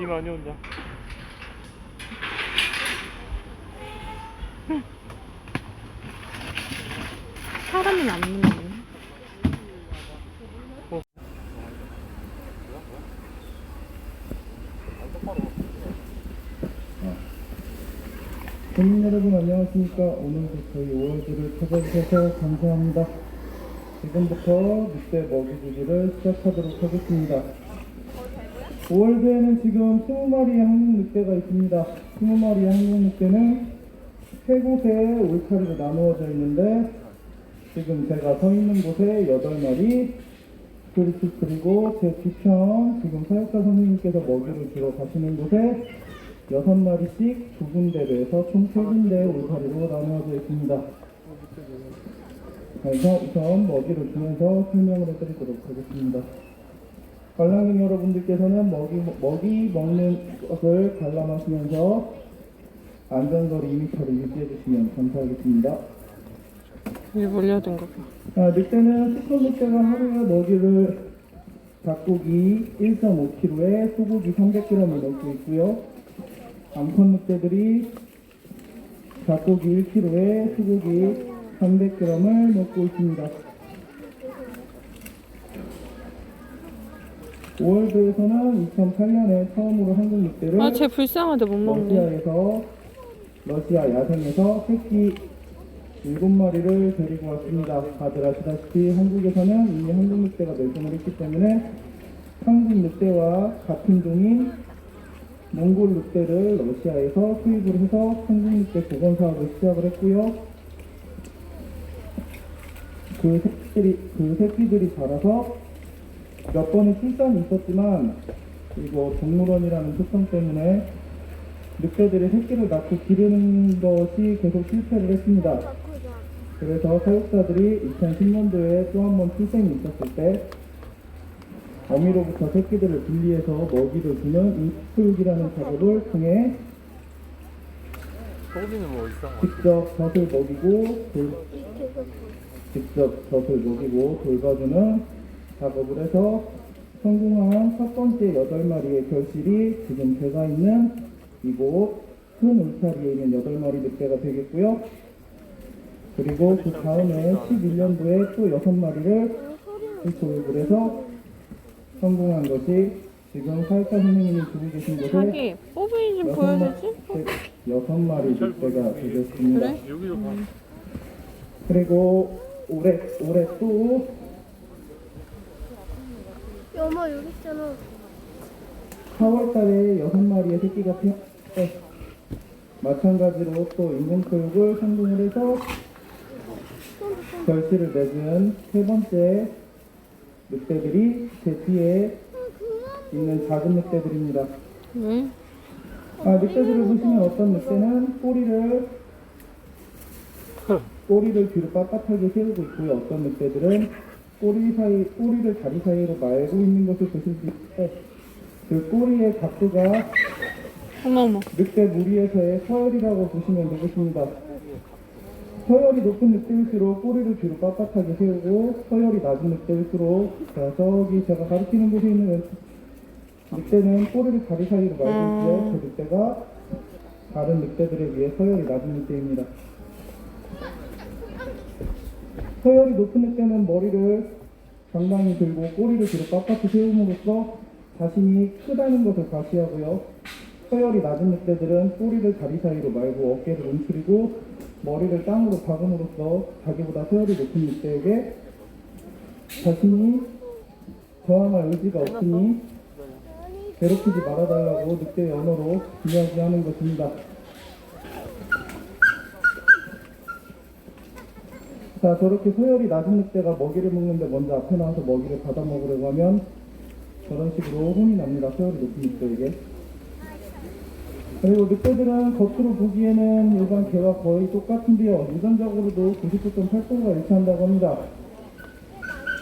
비 많이 온다. 사람은 안 문네. 국민 여러분 안녕하십니까 오늘도 저희 5월드를 찾아주셔서 감사합니다 지금부터 늑대 먹이주기를 시작하도록 하겠습니다 5월드에는 지금 20마리의 한국 늑대가 있습니다 20마리의 한국 늑대는 세 곳에 울타리로 나누어져 있는데 지금 제가 서 있는 곳에 8마리 그리고 그리고 제 뒤편 지금 사육사 선생님께서 먹이를 주러 가시는 곳에 여섯 마리씩 두 군데로 해서 총세 군데 울타리로 나누어져 있습니다. 그래서 우선 먹이를 주면서 설명을 해드리도록 하겠습니다. 관람객 여러분들께서는 먹이, 먹이 먹는 것을 관람하시면서 안전거리 2m를 유지해 주시면 감사하겠습니다. 왜 몰려든 거 봐. 아, 늑대는 수컷 늑대가 하루에 먹이를 닭고기 1.5kg에 소고기 300g을 먹고 있고요. 암컷 늑대들이 닭고기 1kg에 소고기 300g을 먹고 있습니다. 월드에서는 2008년에 처음으로 한국 늑대를 아, 쟤 불쌍한데 못 먹네. 러시아에서 러시아 야생에서 새끼 일곱 마리를 데리고 왔습니다. 다들 아시다시피 한국에서는 이미 한국 늑대가 멸종을 했기 때문에 한국 늑대와 같은 종인 몽골 늑대를 러시아에서 수입을 해서 한국 늑대 복원 사업을 시작을 했고요. 그 새끼들이 그 새끼들이 자라서 몇 번의 출산이 있었지만 그리고 동물원이라는 특성 때문에 늑대들이 새끼를 낳고 기르는 것이 계속 실패를 했습니다. 그래서 사육사들이 2010년도에 또 한 번 출생이 있었을 때 어미로부터 새끼들을 분리해서 먹이를 주는 인프육이라는 작업을 통해 뭐 직접 젖을 먹이고 돌, 직접 젖을 먹이고 돌봐주는 작업을 해서 성공한 첫 번째 8마리의 결실이 지금 제가 있는 이곳 큰 울타리에 있는 8마리 늑대가 되겠고요. 그리고 그 다음에 11년도에 또 6마리를 교육을 해서 성공한 것이 지금 사육사 선생님이 두고 계신 곳에 자기, 뽀브이 좀 여섯 마- 보여주지? 네, 여섯 마리 늑대가 되겠습니다. 그래? 그리고 올해 올해 또 엄마 여기 있잖아. 4월달에 여섯 마리의 새끼가 피었는데 마찬가지로 또 인공교육을 성공을 해서 결실을 맺은 세 번째 늑대들이 제 뒤에 있는 작은 늑대들입니다. 왜? 아, 늑대들을 보시면 어떤 늑대는 꼬리를 꼬리를 뒤로 빳빳하게 세우고 있고요. 어떤 늑대들은 꼬리 사이 꼬리를 다리 사이로 말고 있는 것을 보실 수 있는데 그 꼬리의 각도가 어머, 어머. 늑대 무리에서의 서열이라고 보시면 되겠습니다. 서열이 높은 늑대일수록 꼬리를 뒤로 빳빳하게 세우고 서열이 낮은 늑대일수록 자, 저기 제가 가리키는 곳에 있는 늑대는 꼬리를 다리 사이로 말고 있고요. 그 늑대가 다른 늑대들에 비해 서열이 낮은 늑대입니다. 서열이 높은 늑대는 머리를 상당히 들고 꼬리를 뒤로 빳빳이 세움으로써 자신이 크다는 것을 과시하고요. 서열이 낮은 늑대들은 꼬리를 다리 사이로 말고 어깨를 움츠리고 머리를 땅으로 박음으로써 자기보다 서열이 높은 늑대에게 자신이 저항할 의지가 없으니 괴롭히지 말아달라고 늑대의 언어로 이야기하는 것입니다. 자, 저렇게 소열이 낮은 늑대가 먹이를 먹는데 먼저 앞에 나와서 먹이를 받아 먹으려고 하면 저런 식으로 혼이 납니다. 소열이 높은 늑대에게. 그리고 늑대들은 겉으로 보기에는 일반 개와 거의 똑같은데요. 유전적으로도 99.8%가 일치한다고 합니다.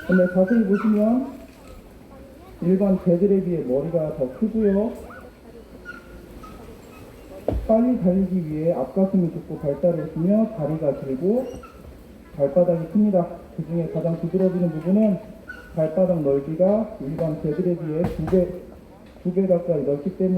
근데 자세히 보시면 일반 개들에 비해 머리가 더 크고요. 빨리 달리기 위해 앞가슴이 좁고 발달을 했으며 다리가 길고 발바닥이 큽니다. 그 중에 가장 부드러지는 부분은 발바닥 넓이가 일반 개들에 비해 두 배, 두 배 가까이 넓기 때문에